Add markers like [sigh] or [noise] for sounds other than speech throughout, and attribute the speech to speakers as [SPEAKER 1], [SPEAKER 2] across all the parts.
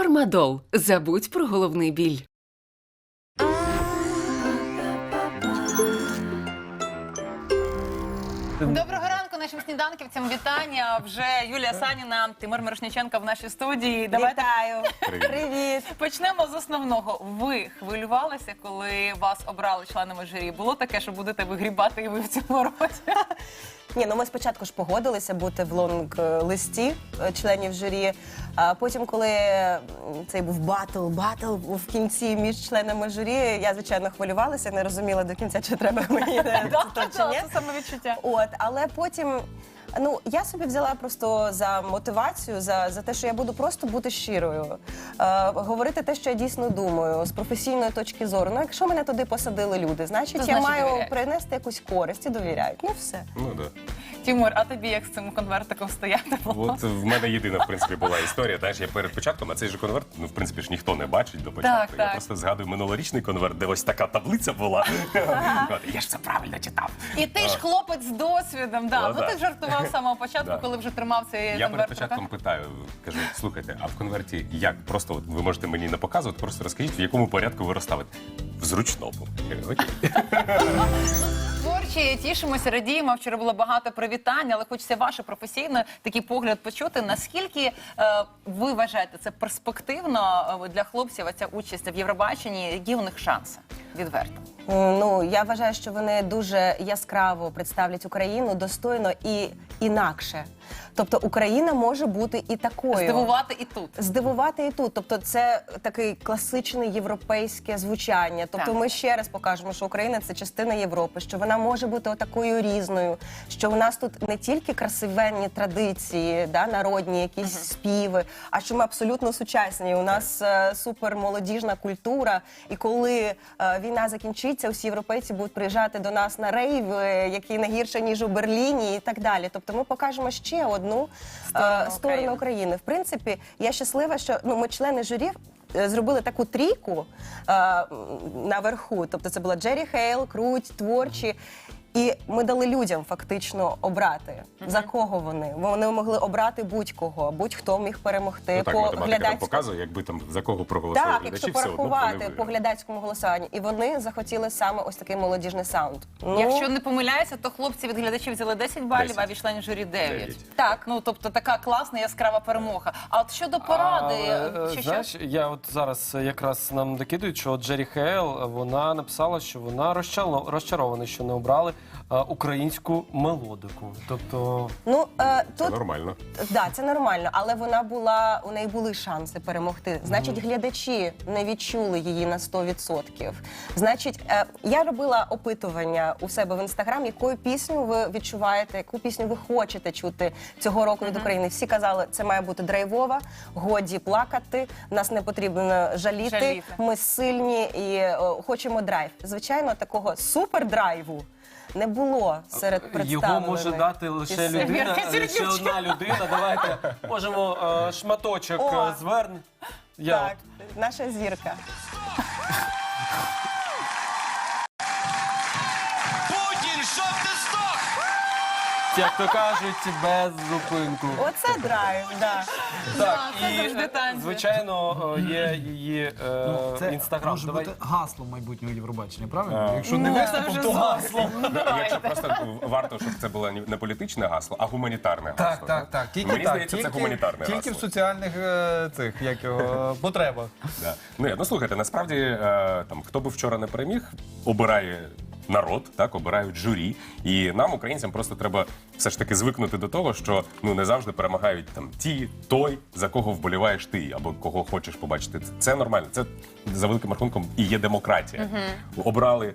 [SPEAKER 1] Фармадол. Забудь про головний біль.
[SPEAKER 2] Доброго нашим сніданківцям. Вітання. Вже Юлія Саніна, Тимур Мирошниченко в нашій студії. Давайте
[SPEAKER 3] Вітаю. Привіт.
[SPEAKER 2] почнемо з основного. Ви хвилювалися, коли вас обрали членами журі? Було таке, що будете вигрібати і ви в цьому році?
[SPEAKER 3] Ні, ну ми спочатку ж погодилися бути в лонг-листі е, членів журі. А потім, коли цей був батл, батл в кінці між членами журі, я звичайно хвилювалася, не розуміла до кінця, чи треба мені [laughs] це то чи ні.
[SPEAKER 2] Це саме відчуття.
[SPEAKER 3] От, але потім. Ну, я собі взяла просто за мотивацію, за, за те, що я буду просто бути щирою, е, говорити те, що я дійсно думаю, з професійної точки зору. Ну, якщо мене туди посадили люди, значить,
[SPEAKER 2] То
[SPEAKER 3] я
[SPEAKER 2] значить,
[SPEAKER 3] маю
[SPEAKER 2] довіряють.
[SPEAKER 3] принести якусь користь і довіряють. Ну все.
[SPEAKER 4] Ну да.
[SPEAKER 2] Тимур, а тобі як з цим конвертиком стояти було?
[SPEAKER 4] От в мене єдина в принципі була історія. Знаєш, я перед початком, а цей же конверт, ну в принципі ж ніхто не бачить до початку.
[SPEAKER 2] так.
[SPEAKER 4] Я просто згадую минулорічний конверт, де ось така таблиця була. Я ж це правильно читав.
[SPEAKER 2] І ти ж хлопець з досвідом. Да.
[SPEAKER 4] Ну,
[SPEAKER 2] ти жартував з самого початку, [laughs] коли вже тримав цей
[SPEAKER 4] Я перед початком питаю, кажу, слухайте, а в конверті як? Просто от ви можете мені не показувати, просто розкажіть, в якому порядку ви розставите. В зручному. Я кажу, «Окей». [laughs]
[SPEAKER 2] Творчі, тішимося, радіємо. Вчора було багато привітань, але хочеться ваше професійне такий погляд почути. Наскільки е, ви вважаєте це перспективно е, для хлопців ця участь в Євробаченні? Які у них шанси? Відверто.
[SPEAKER 3] Ну я вважаю, що вони дуже яскраво представлять Україну достойно і інакше. Тобто Україна може бути і такою.
[SPEAKER 2] Здивувати і тут.
[SPEAKER 3] Здивувати і тут, тобто це такий класичне європейське звучання. Тобто,
[SPEAKER 2] Так.
[SPEAKER 3] ми ще раз покажемо, що Україна це частина Європи, що вона може бути такою різною, що у нас тут не тільки красивенні традиції, да, народні якісь співи, а що ми абсолютно сучасні. У нас е, супермолодіжна культура. І коли е, війна закінчиться, усі європейці будуть приїжджати до нас на рейв, який не гірше ніж у Берліні, і так далі. Тобто, ми покажемо ще одну
[SPEAKER 2] Сторону
[SPEAKER 3] е, сторону
[SPEAKER 2] України.
[SPEAKER 3] України. В принципі, я щаслива, що ну ми члени журі. е, Зробили таку трійку е, наверху. Тобто це була Джері Хейл, Круть, творчі. І ми дали людям фактично обрати за кого вони. Вони могли обрати будь-кого, будь-хто міг перемогти
[SPEAKER 4] Ну так,
[SPEAKER 3] по
[SPEAKER 4] математика
[SPEAKER 3] глядацькому-
[SPEAKER 4] показує, якби там за кого проголосували
[SPEAKER 3] так,
[SPEAKER 4] глядачі,
[SPEAKER 3] якщо
[SPEAKER 4] все одно вони
[SPEAKER 3] порахувати по глядацькому голосуванню, і вони захотіли саме ось такий молодіжний саунд. Ну,
[SPEAKER 2] Якщо не помиляюся, то хлопці від глядачів взяли 10 балів,
[SPEAKER 4] 10.
[SPEAKER 2] а від членів журі 9.
[SPEAKER 4] Дев'ять.
[SPEAKER 3] Так.
[SPEAKER 2] Ну тобто така класна яскрава перемога. А от щодо поради,
[SPEAKER 5] Але, е,
[SPEAKER 2] чи
[SPEAKER 5] знаєш, я от зараз якраз нам докидують, що Джері Хейл вона написала, що вона розчало- розчарована, що не обрали е, українську мелодику. Тобто,
[SPEAKER 3] ну е,
[SPEAKER 4] Це нормально.
[SPEAKER 3] Да, це нормально, але вона була у неї були шанси перемогти. Значить, глядачі не відчули її на 100%. Значить, е, я робила опитування у себе в інстаграм, якою пісню ви відчуваєте, яку пісню ви хочете чути цього року від України. Всі казали, це має бути драйвова, годі плакати. Нас не потрібно жаліти.
[SPEAKER 2] Жаліти.
[SPEAKER 3] Ми сильні і е, хочемо драйв. Звичайно, такого супердрайву. Не було серед представлених.
[SPEAKER 5] його може дати лише
[SPEAKER 3] пісень.
[SPEAKER 5] людина, лише одна людина. Давайте можемо е, шматочок
[SPEAKER 3] О.
[SPEAKER 5] е. Я
[SPEAKER 3] Так, наша зірка.
[SPEAKER 6] Путін, щоб ти
[SPEAKER 5] як то кажуть, без зупинку.
[SPEAKER 3] Оце драйв, да.
[SPEAKER 5] Так,
[SPEAKER 2] це
[SPEAKER 5] і
[SPEAKER 2] завжди
[SPEAKER 5] е,
[SPEAKER 2] танці.
[SPEAKER 5] звичайно е, є її е,
[SPEAKER 7] Ну, Це
[SPEAKER 5] інстаграм.
[SPEAKER 7] може
[SPEAKER 5] Давай.
[SPEAKER 7] бути гасло майбутнього Євробачення, правильно?
[SPEAKER 4] А,
[SPEAKER 7] Якщо не виступом, то гасло.
[SPEAKER 4] Якщо просто варто, щоб це було не політичне гасло, а гуманітарне гасло.
[SPEAKER 7] Так, так, так. Тільки
[SPEAKER 4] Мені
[SPEAKER 7] так.
[SPEAKER 4] здається, це
[SPEAKER 7] тільки,
[SPEAKER 4] гуманітарне
[SPEAKER 7] тільки
[SPEAKER 4] гасло.
[SPEAKER 7] в соціальних е, цих як його [laughs] потребах.
[SPEAKER 4] Да. Ну, ні, ну слухайте, насправді е, там хто би вчора не переміг, обирає народ, так обирають журі. І нам, українцям, просто треба все ж таки звикнути до того, що ну не завжди перемагають там ті, той, за кого вболіваєш ти, або кого хочеш побачити. Це нормально. Це за великим рахунком і є демократія. Обрали.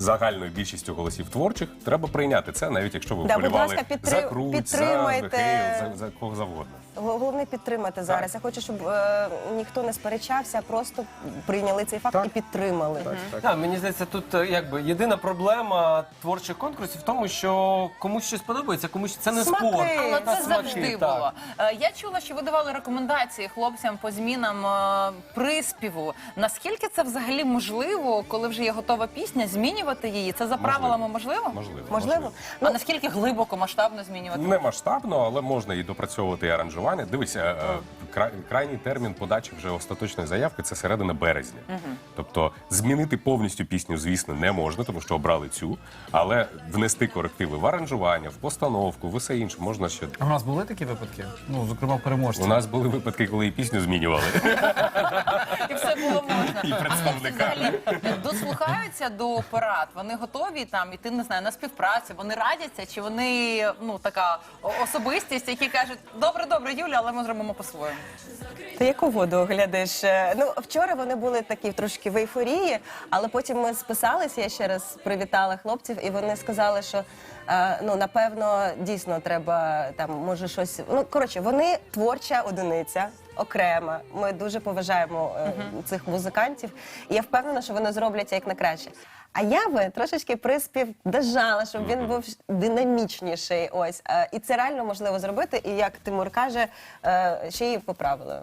[SPEAKER 4] Загальною більшістю голосів творчих треба прийняти це, навіть якщо ви
[SPEAKER 3] Да,
[SPEAKER 4] вболівали
[SPEAKER 3] ласка, підтри-
[SPEAKER 4] за Круть, за
[SPEAKER 3] підтримайте.
[SPEAKER 4] Хейл, за, за кого завгодно.
[SPEAKER 3] Головне підтримати зараз. Я хочу, щоб е, ніхто не сперечався, просто прийняли цей факт і підтримали.
[SPEAKER 5] Так, мені здається, тут е, якби єдина проблема творчих конкурсів в тому, що комусь щось подобається, комусь це не
[SPEAKER 3] Смаки.
[SPEAKER 5] спорт.
[SPEAKER 2] Але
[SPEAKER 5] Та
[SPEAKER 2] це
[SPEAKER 5] смаки,
[SPEAKER 2] завжди
[SPEAKER 5] так.
[SPEAKER 2] було. Е, Я чула, що ви давали рекомендації хлопцям по змінам е, приспіву. Наскільки це взагалі можливо, коли вже є готова пісня, змінювати її? Це за правилами можливо?
[SPEAKER 4] Можливо.
[SPEAKER 3] Можливо,
[SPEAKER 2] А наскільки глибоко масштабно змінювати?
[SPEAKER 4] Не масштабно, але можна і допрацьовувати і аранжування. Аранжування. Дивись, е, е, крайній термін подачі вже остаточної заявки це середина березня. Тобто змінити повністю пісню, звісно, не можна, тому що обрали цю, але внести корективи в аранжування, в постановку, в усе інше можна ще.
[SPEAKER 7] А у нас були такі випадки? Ну, зокрема, переможці.
[SPEAKER 4] У нас були випадки, коли і пісню змінювали.
[SPEAKER 2] І все було можна.
[SPEAKER 4] І представника.
[SPEAKER 2] Взагалі дослухаються до порад. Вони готові там іти, не знаю, на співпрацю. Вони радяться, чи вони ну така особистість, які кажуть, добре, добре, Юля, але ми зробимо по-своєму.
[SPEAKER 3] Ти яку воду глядиш? Е, Ну вчора вони були такі трошки в ейфорії, але потім ми списалися. Я ще раз привітала хлопців, і вони сказали, що е, ну напевно дійсно треба там може щось. Ну коротше, вони творча одиниця. Окрема, ми дуже поважаємо е, цих музикантів, і я впевнена, що вони зроблять як на краще. А я би трошечки приспів дожала, щоб він був динамічніший. Ось Е, і це реально можливо зробити. І як Тимур каже, е, ще й поправили.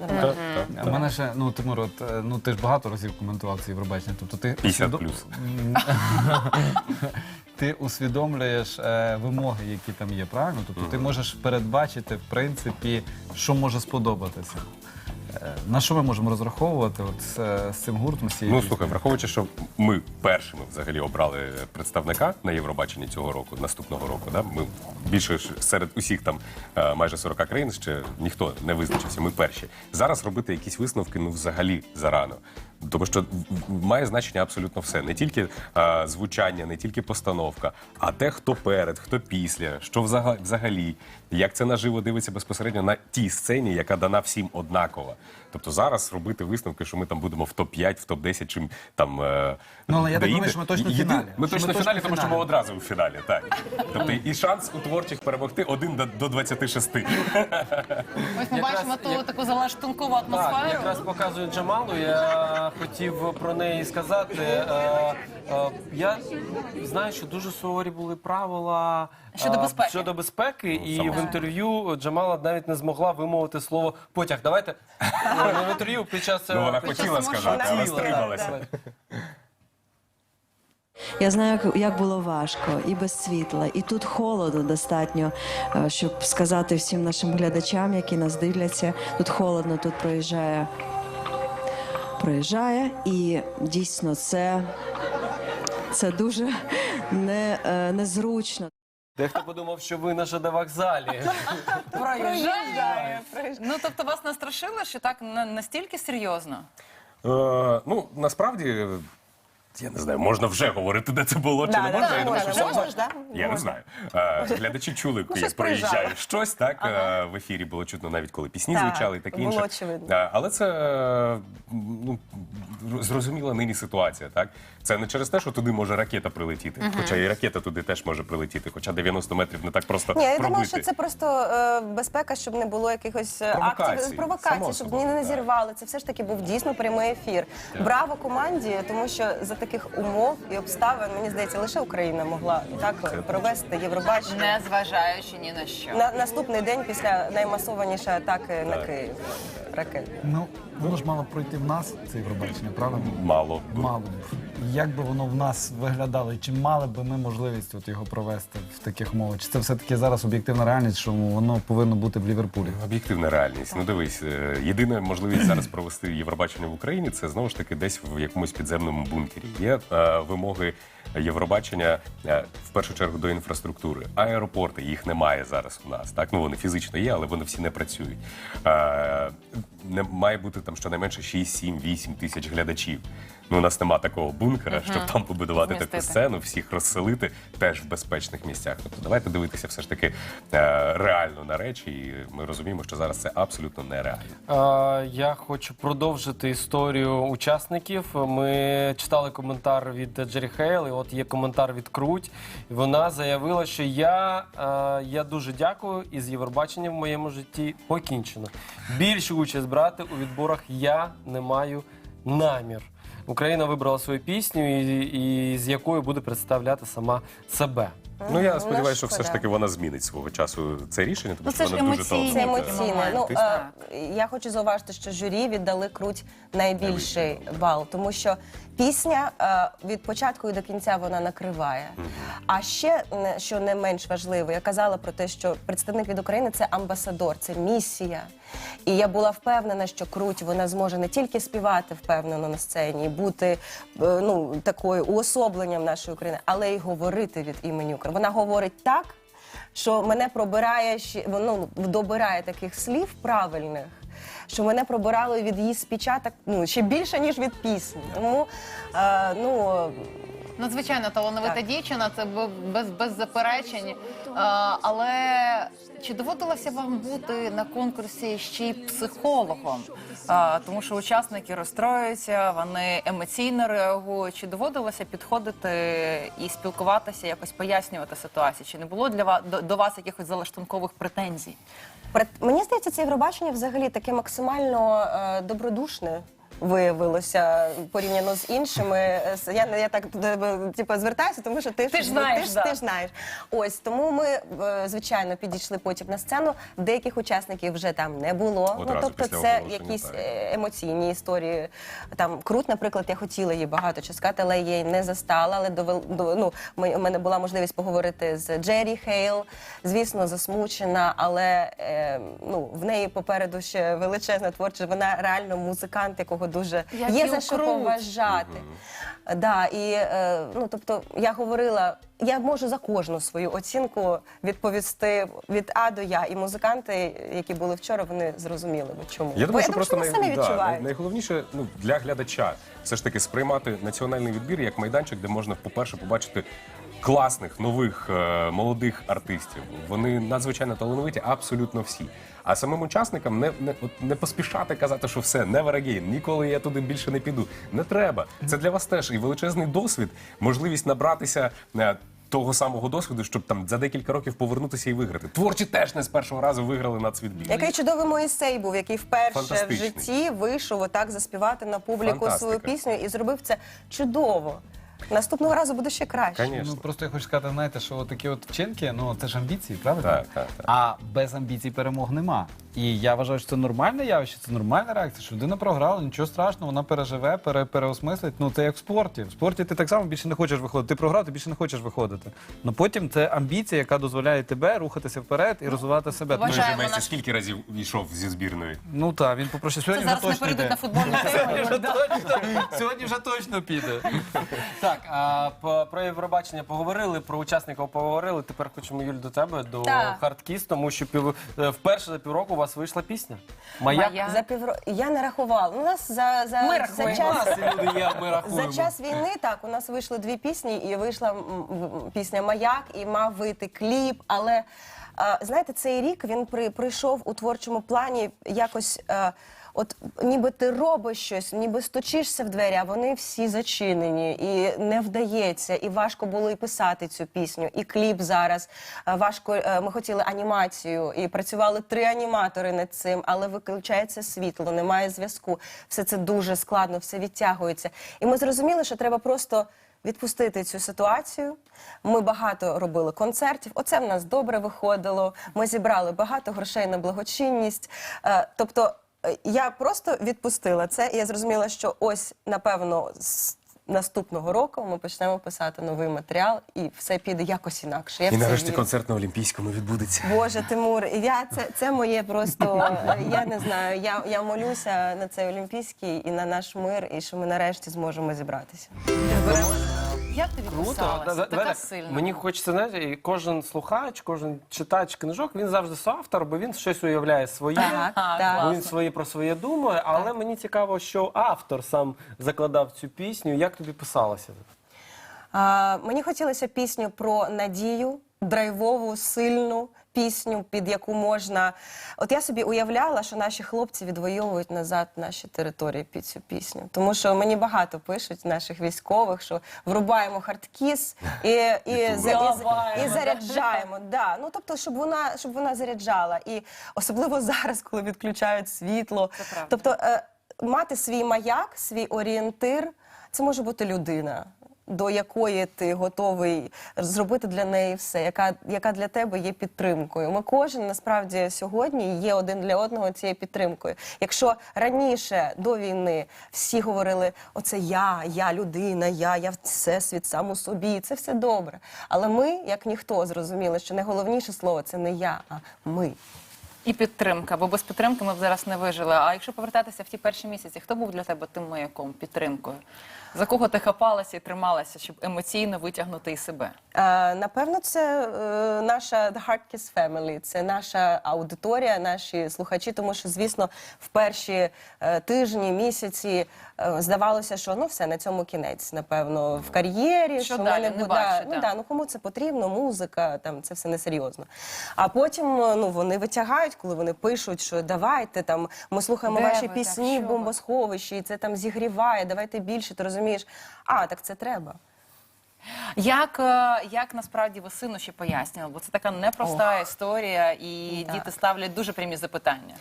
[SPEAKER 3] Нормально.
[SPEAKER 7] А в мене ще, ну, Тимур, от, е, ну, ти ж багато разів коментував ці Євробачення. Тобто ти
[SPEAKER 4] 50
[SPEAKER 7] усвідо-
[SPEAKER 4] плюс.
[SPEAKER 7] М, [laughs] ти усвідомлюєш е, вимоги, які там є, правильно? Тобто ти можеш передбачити, в принципі, що може сподобатися. На що ми можемо розраховувати от, з, е, з цим гуртом? з цією
[SPEAKER 4] Ну слухай, враховуючи, що ми першими взагалі обрали представника на Євробаченні цього року, наступного року. Да? Ми більше ж серед усіх там е, майже 40 країн ще ніхто не визначився. Ми перші. Зараз робити якісь висновки ну взагалі зарано. Тому що має значення абсолютно все. Не тільки е, звучання, не тільки постановка, а те, хто перед, хто після, що взага- взагалі, як це наживо дивиться безпосередньо на тій сцені, яка дана всім однакова. Тобто зараз робити висновки, що ми там будемо в топ-5, в топ-10, чим там. е,
[SPEAKER 7] Ну, але я так думаю, що ми точно в фіналі.
[SPEAKER 4] Ми
[SPEAKER 7] Що
[SPEAKER 4] точно
[SPEAKER 7] ми
[SPEAKER 4] в фіналі, тому що ми одразу в фіналі. Так. Тобто і шанс у творчих перемогти один до, до 26.
[SPEAKER 2] Ось ми бачимо ту
[SPEAKER 5] як-
[SPEAKER 2] таку залаштункову
[SPEAKER 5] Так,
[SPEAKER 2] атмосферу.
[SPEAKER 5] якраз показує Джамалу. Я хотів про неї сказати. Е, е, Я знаю, що дуже суворі були правила
[SPEAKER 2] Щодо
[SPEAKER 5] е,
[SPEAKER 2] безпеки.
[SPEAKER 5] щодо безпеки, і в інтерв'ю Джамала навіть не змогла вимовити слово потяг. Давайте Ну, в інтерв'ю під час
[SPEAKER 4] Ну, вона хотіла сказати, але стрималася.
[SPEAKER 8] Я знаю, як- було важко і без світла, і тут холодно достатньо, щоб сказати всім нашим глядачам, які нас дивляться. Тут холодно, тут проїжджає, проїжджає, і дійсно це, це дуже не, е, незручно.
[SPEAKER 5] Дехто подумав, що ви на жадовокзалі. вокзалі. [laughs]
[SPEAKER 2] Проїжджає. Ну тобто вас настрашило, що так настільки серйозно?
[SPEAKER 4] Е, ну, насправді. Я не знаю, можна вже говорити, де це було чи
[SPEAKER 3] Да,
[SPEAKER 4] не
[SPEAKER 3] да,
[SPEAKER 4] можна.
[SPEAKER 3] да,
[SPEAKER 4] Я думаю,
[SPEAKER 3] можна,
[SPEAKER 4] що
[SPEAKER 3] можна ж, да?
[SPEAKER 4] Я не
[SPEAKER 3] Можна.
[SPEAKER 4] знаю. Е, Глядачі чули, як
[SPEAKER 3] щось
[SPEAKER 4] проїжджає щось, так е, в ефірі було чутно навіть коли пісні
[SPEAKER 3] Так,
[SPEAKER 4] звучали і таке
[SPEAKER 3] було
[SPEAKER 4] інше.
[SPEAKER 3] очевидно.
[SPEAKER 4] Е, Але це е, ну, зрозуміла нині ситуація. Так це не через те, що туди може ракета прилетіти, хоча і ракета туди теж може прилетіти, хоча 90 метрів не так просто
[SPEAKER 3] Ні, я
[SPEAKER 4] пробити.
[SPEAKER 3] думаю, що це просто е, безпека, щоб не було якихось е,
[SPEAKER 4] Провокацій.
[SPEAKER 3] актів провокацій,
[SPEAKER 4] Само
[SPEAKER 3] щоб
[SPEAKER 4] собою,
[SPEAKER 3] не
[SPEAKER 4] так.
[SPEAKER 3] зірвали. Це все ж таки був дійсно прямий ефір. Браво команді, тому що за таких умов і обставин мені здається, лише Україна могла так провести Євробачення.
[SPEAKER 2] Не зважаючи ні на що.
[SPEAKER 3] На наступний день після наймасованішої атаки на Київ ракет.
[SPEAKER 7] Ну, воно ж мало пройти в нас, це Євробачення, правильно?
[SPEAKER 4] мало. б.
[SPEAKER 7] Мало б. Як би воно в нас виглядало, і чи мали б ми можливість от його провести в таких умовах? Чи це все-таки зараз об'єктивна реальність, що воно повинно бути в Ліверпулі?
[SPEAKER 4] Об'єктивна реальність. Ну дивись, е, єдина можливість зараз провести Євробачення в Україні це знову ж таки десь в якомусь підземному бункері. Є е, вимоги Євробачення е, в першу чергу до інфраструктури. Аеропорти їх немає зараз у нас. Так ну вони фізично є, але вони всі не працюють. Е, не має бути там щонайменше 6, 7, 8 тисяч глядачів. Ну, у нас нема такого бункера, щоб там побудувати таку сцену, всіх розселити теж в безпечних місцях. Тобто давайте дивитися все ж таки е, реально на речі, і ми розуміємо, що зараз це абсолютно нереально.
[SPEAKER 5] Е, Я хочу продовжити історію учасників. Ми читали коментар від Джері Хейл, і от є коментар від Круть. І Вона заявила, що я, е, я дуже дякую, і з Євробачення в моєму житті покінчено. Більшу участь брати у відборах я не маю намір. Україна вибрала свою пісню, і, і з якою буде представляти сама себе.
[SPEAKER 4] Ну я
[SPEAKER 3] Ну,
[SPEAKER 4] сподіваюся, що все ж таки вона змінить свого часу це рішення, тому
[SPEAKER 2] Ну, це
[SPEAKER 4] що вона дуже
[SPEAKER 2] емоційні
[SPEAKER 3] Це емоційне. Ну, е, я хочу зауважити, що журі віддали круть найбільший бал, тому що пісня е, від початку і до кінця вона накриває. А ще не- що не менш важливо, я казала про те, що представник від України це амбасадор, це місія. І я була впевнена, що круть вона зможе не тільки співати впевнено на сцені, бути е, ну такою уособленням нашої України, але й говорити від імені України. Вона говорить так що мене пробирає ще ну, добирає таких слів правильних. Що мене пробирало від її спічаток ну, ще більше, ніж від пісні. Тому е, ну,
[SPEAKER 2] Надзвичайно талановита
[SPEAKER 3] Так.
[SPEAKER 2] дівчина, це без, без заперечень. Е, але чи доводилося вам бути на конкурсі ще й психологом? Е, тому що учасники розстроюються, вони емоційно реагують. Чи доводилося підходити і спілкуватися, якось пояснювати ситуацію? Чи не було для вас до, до вас якихось залаштункових претензій?
[SPEAKER 3] Мені здається, це Євробачення взагалі таке максимально е, добродушне. Виявилося порівняно з іншими. Е, Я, я так типу, звертаюся, тому що ти,
[SPEAKER 2] Ти ж знаєш,
[SPEAKER 3] ти, ж,
[SPEAKER 2] да.
[SPEAKER 3] ти ж знаєш. Ось тому ми е, звичайно підійшли потім на сцену. Деяких учасників вже там не було.
[SPEAKER 4] Одразу
[SPEAKER 3] ну тобто, це якісь е, емоційні історії. Там крут, наприклад, я хотіла її багато чого сказати, але я її не застала. Але довел, до, ну, ми- у мене була можливість поговорити з Джері Хейл. Звісно, засмучена, але е, ну, в неї попереду ще величезна творчість. Вона реально музикант, якого дуже
[SPEAKER 2] Як
[SPEAKER 3] є за що
[SPEAKER 2] Крут.
[SPEAKER 3] поважати. Да, і е, ну, тобто, я говорила, я можу за кожну свою оцінку відповісти від А до Я. І музиканти, які були вчора, вони зрозуміли, бо чому.
[SPEAKER 4] Я
[SPEAKER 3] Бо
[SPEAKER 4] думаю, що просто
[SPEAKER 3] вони
[SPEAKER 4] най...
[SPEAKER 3] самі
[SPEAKER 4] да, най- найголовніше ну, для глядача все ж таки сприймати національний відбір як майданчик, де можна, по-перше, побачити класних, нових, е, молодих артистів. Вони надзвичайно талановиті, абсолютно всі. А самим учасникам не, не, от не поспішати казати, що все, never again, ніколи я туди більше не піду. Не треба. Це для вас теж і величезний досвід, можливість набратися. е, Того самого досвіду, щоб там за декілька років повернутися і виграти. Творчі теж не з першого разу виграли на нацвідбір.
[SPEAKER 3] Який чудовий Моїсей був, який вперше в житті вийшов отак заспівати на публіку
[SPEAKER 4] Фантастика.
[SPEAKER 3] свою пісню і зробив це чудово. Наступного разу буде ще краще.
[SPEAKER 4] Конечно.
[SPEAKER 7] Ну просто я хочу сказати, знаєте, що такі от вчинки, ну це ж амбіції, правильно?
[SPEAKER 4] Так, так, так.
[SPEAKER 7] А без амбіцій перемог нема. І я вважаю, що це нормальне явище, це нормальна реакція. Що людина програла, нічого страшного, вона переживе, пере, переосмислить. Ну це як в спорті. В спорті ти так само більше не хочеш виходити. Ти програв, ти більше не хочеш виходити. Ну потім це амбіція, яка дозволяє тебе рухатися вперед і розвивати себе.
[SPEAKER 2] Вважаю,
[SPEAKER 4] Той же Месі
[SPEAKER 2] наш-
[SPEAKER 4] скільки разів йшов зі збірної?
[SPEAKER 7] Ну так, він попросив
[SPEAKER 2] Це
[SPEAKER 7] сьогодні вже
[SPEAKER 2] зараз не
[SPEAKER 7] точно
[SPEAKER 2] перейдуть
[SPEAKER 7] йде.
[SPEAKER 2] на футбольну [laughs]
[SPEAKER 7] Сьогодні вже точно, сьогодні вже точно піде.
[SPEAKER 5] Так, а по- про Євробачення поговорили, про учасників поговорили. Тепер хочемо Юль до тебе, до
[SPEAKER 3] Так.
[SPEAKER 5] Хардкіс, тому що пів е, вперше за півроку вас вийшла пісня. Маяк.
[SPEAKER 2] Моя.
[SPEAKER 3] За півро... Я не рахувала. У нас за, за,
[SPEAKER 2] Ми
[SPEAKER 3] за
[SPEAKER 2] рахуємо.
[SPEAKER 3] час
[SPEAKER 5] Ці люди я, ми
[SPEAKER 3] За
[SPEAKER 5] рахуємо.
[SPEAKER 3] час війни так у нас вийшли дві пісні, і вийшла м, м, пісня Маяк, і мав вийти кліп. Але е, знаєте, цей рік він при, прийшов у творчому плані якось. е, От ніби ти робиш щось, ніби стучишся в двері, а вони всі зачинені, і не вдається, і важко було і писати цю пісню, і кліп зараз е, важко. е, Ми хотіли анімацію, і працювали три аніматори над цим, але виключається світло, немає зв'язку. Все це дуже складно, все відтягується. І ми зрозуміли, що треба просто. Відпустити цю ситуацію. Ми багато робили концертів. Оце в нас добре виходило. Ми зібрали багато грошей на благочинність. Е, Тобто я просто відпустила це, і я зрозуміла, що ось напевно з наступного року ми почнемо писати новий матеріал, і все піде якось інакше. Я
[SPEAKER 4] І нарешті
[SPEAKER 3] вірю.
[SPEAKER 4] концерт на Олімпійському відбудеться.
[SPEAKER 3] Боже, Тимур, я це, це моє просто. [laughs] Я не знаю. Я, я молюся на цей олімпійський і на наш мир, і що ми нарешті зможемо зібратися.
[SPEAKER 2] Як тобі
[SPEAKER 5] Круто. да-
[SPEAKER 2] Така сильна.
[SPEAKER 5] Мені хочеться, знаєте, і кожен слухач, кожен читач книжок, він завжди соавтор, бо він щось уявляє своє.
[SPEAKER 3] Так, так.
[SPEAKER 5] Бо він своє про своє думає, але мені цікаво, що автор сам закладав цю пісню. Як тобі писалося?
[SPEAKER 3] А, мені хотілося пісню про надію, драйвову, сильну пісню, під яку можна. От я собі уявляла, що наші хлопці відвоюють назад наші території під цю пісню. Тому що мені багато пишуть наших військових, що врубаємо хардкіс і, і, [laughs] і, і, і заряджаємо. Да. Ну, тобто, щоб вона, щоб вона заряджала. І особливо [laughs] зараз, коли відключають світло. Тобто, е, мати свій маяк, свій орієнтир, це може бути людина. До якої ти готовий зробити для неї все, яка, яка для тебе є підтримкою. Ми кожен насправді сьогодні є один для одного цією підтримкою. Якщо раніше до війни всі говорили, оце я, я людина, я, я всесвіт сам у собі, це все добре. Але ми, як ніхто, зрозуміли, що найголовніше слово це не я, а ми.
[SPEAKER 2] І підтримка, бо без підтримки ми б зараз не вижили. А якщо повертатися в ті перші місяці, хто був для тебе тим маяком, підтримкою? За кого ти хапалася і трималася, щоб емоційно витягнути і себе?
[SPEAKER 3] Е, Напевно, це е, наша The Hard Kiss Family, це наша аудиторія, наші слухачі, тому що, звісно, в перші е, тижні, місяці е, здавалося, що ну все на цьому кінець, напевно, в кар'єрі.
[SPEAKER 2] Що
[SPEAKER 3] в
[SPEAKER 2] далі?
[SPEAKER 3] мене
[SPEAKER 2] Не
[SPEAKER 3] буде-
[SPEAKER 2] бачу,
[SPEAKER 3] ну,
[SPEAKER 2] да.
[SPEAKER 3] да, ну кому це потрібно, музика, там це все несерйозно. А потім ну вони витягають, коли вони пишуть, що давайте там ми слухаємо
[SPEAKER 2] Де
[SPEAKER 3] ваші
[SPEAKER 2] ви,
[SPEAKER 3] пісні
[SPEAKER 2] що
[SPEAKER 3] в бомбосховищі, і це там зігріває, давайте більше. Ти розумієш? А так це треба.
[SPEAKER 2] Як, е, як насправді ви сину ще пояснювали? Бо це така непроста історія, і
[SPEAKER 3] Так.
[SPEAKER 2] діти ставлять дуже прямі запитання.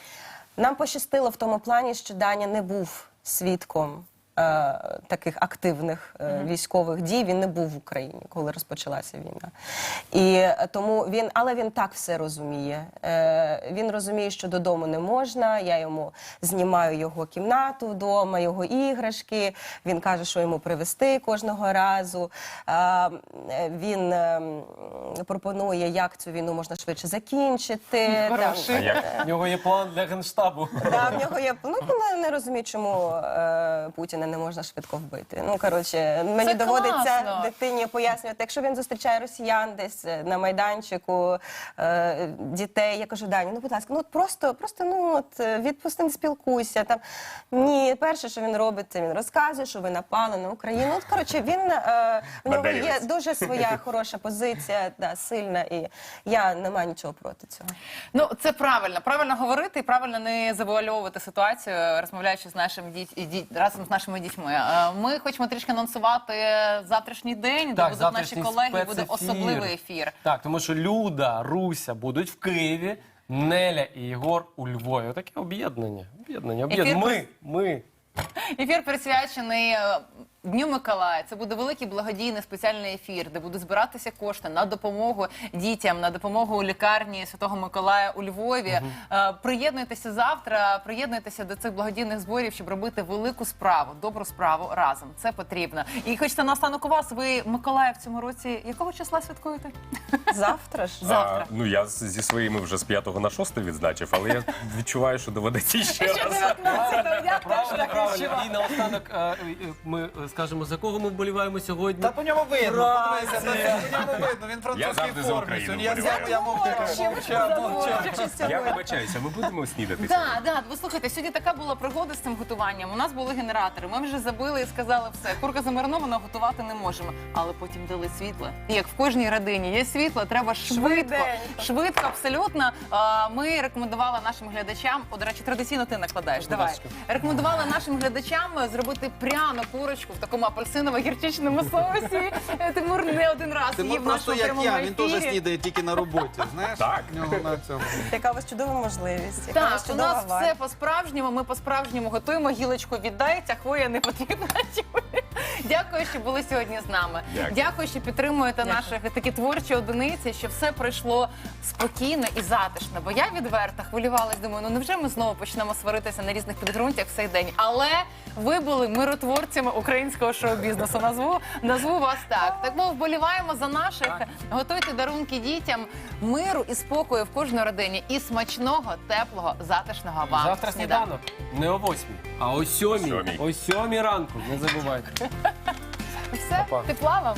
[SPEAKER 3] Нам пощастило в тому плані, що Даня не був свідком таких активних е, військових дій. Він не був в Україні, коли розпочалася війна. І е, тому він, але він так все розуміє. Е, він розуміє, що додому не можна. Я йому знімаю його кімнату вдома, його іграшки. Він каже, що йому привезти кожного разу. Е, е, він е, пропонує, як цю війну можна швидше закінчити. Там,
[SPEAKER 4] А як?
[SPEAKER 5] У нього є план для генштабу.
[SPEAKER 3] Да, в нього є ну не розуміють, чому е, Путіна не можна швидко вбити. Ну коротше, мені
[SPEAKER 2] Це
[SPEAKER 3] доводиться
[SPEAKER 2] класно.
[SPEAKER 3] дитині пояснювати. Якщо він зустрічає росіян десь е, на майданчику е, дітей, я кажу, Дані, ну будь ласка, ну от просто, просто ну от е, відпусти, не спілкуйся. Там ні, перше, що він робить, це він розказує, що ви напали на Україну. От коротше, він е, в нього є дуже своя [laughs] хороша позиція, да, сильна, і я не маю нічого проти цього.
[SPEAKER 2] Ну, це правильно. Правильно говорити і правильно не завуальовувати ситуацію, розмовляючи з нашими діть, діть разом з нашими дітьми. Е, Ми хочемо трішки анонсувати завтрашній день, де
[SPEAKER 5] Так,
[SPEAKER 2] будуть наші
[SPEAKER 5] завтрашній
[SPEAKER 2] колеги, буде
[SPEAKER 5] спецефір.
[SPEAKER 2] особливий ефір.
[SPEAKER 5] Так, тому що Люда, Руся будуть в Києві, Неля і Єгор у Львові. Таке об'єднання. Об'єднання. об'єднання. Ми, ми.
[SPEAKER 2] Ефір присвячений е, Дню Миколая. Це буде великий благодійний спеціальний ефір, де будуть збиратися кошти на допомогу дітям, на допомогу у лікарні Святого Миколая у Львові. Е, Приєднуйтеся завтра, приєднуйтеся до цих благодійних зборів, щоб робити велику справу, добру справу разом. Це потрібно. І хочете наостанок у вас. Ви Миколая в цьому році якого числа святкуєте?
[SPEAKER 3] Завтра ж. [laughs]
[SPEAKER 2] Завтра.
[SPEAKER 4] А, ну я з- зі своїми вже з 5 на 6 відзначив, але я відчуваю, що доведеться ще раз.
[SPEAKER 5] Правильно, правильно. І наостанок е, е, ми е, скажемо, за кого ми вболіваємо сьогодні.
[SPEAKER 7] Та по ньому видно, подивися, та по ньому видно, він в французькій
[SPEAKER 4] завжди за
[SPEAKER 7] формі.
[SPEAKER 4] Україну
[SPEAKER 7] сьогодні. Я
[SPEAKER 4] вболіваю.
[SPEAKER 7] взяв, я мовчав, мовчав, мовчав.
[SPEAKER 4] Я вибачаюся, ми будемо снідати.
[SPEAKER 2] Так, так, ви слухайте, сьогодні така була пригода з цим готуванням. У нас були генератори. Ми вже забили і сказали все. Курка замаринована, готувати не можемо. Але потім дали світло. І як в кожній родині є світло, треба швидко,
[SPEAKER 3] Швиденько.
[SPEAKER 2] швидко, абсолютно. А, Ми рекомендували нашим глядачам. О, до речі, традиційно ти накладаєш. Давай рекомендували нашим глядачам зробити пряну курочку в такому апельсиново-гірчичному соусі. Е, Тимур не один раз
[SPEAKER 7] Тимур
[SPEAKER 2] їв в
[SPEAKER 7] просто
[SPEAKER 2] нашому
[SPEAKER 7] як
[SPEAKER 2] прямому
[SPEAKER 7] я, він теж
[SPEAKER 2] ефірі.
[SPEAKER 7] снідає тільки на роботі, знаєш?
[SPEAKER 4] Так.
[SPEAKER 7] В нього на цьому.
[SPEAKER 3] Яка у вас чудова можливість. Яка у вас
[SPEAKER 2] у
[SPEAKER 3] чудова
[SPEAKER 2] нас
[SPEAKER 3] варта.
[SPEAKER 2] все по-справжньому. Ми по-справжньому готуємо. Гілочку віддай, ця хвоя не потрібна. Дякую, що були сьогодні з нами.
[SPEAKER 4] Дякую.
[SPEAKER 2] Дякую, що підтримуєте наших такі творчі одиниці, що все пройшло спокійно і затишно. Бо я відверто хвилювалась, думаю, ну невже ми знову почнемо сваритися на різних підґрунтях в цей день? Але ви були миротворцями українського шоу-бізнесу. Назву назву вас так. Так ми вболіваємо за наших. Готуйте дарунки дітям, миру і спокою в кожній родині, і смачного, теплого, затишного вам.
[SPEAKER 5] Завтра сніданок не о восьмій, а о
[SPEAKER 4] сьомій.
[SPEAKER 5] О сьомій ранку. Не забувайте.
[SPEAKER 2] Все,
[SPEAKER 5] Па-па.
[SPEAKER 2] тепла вам.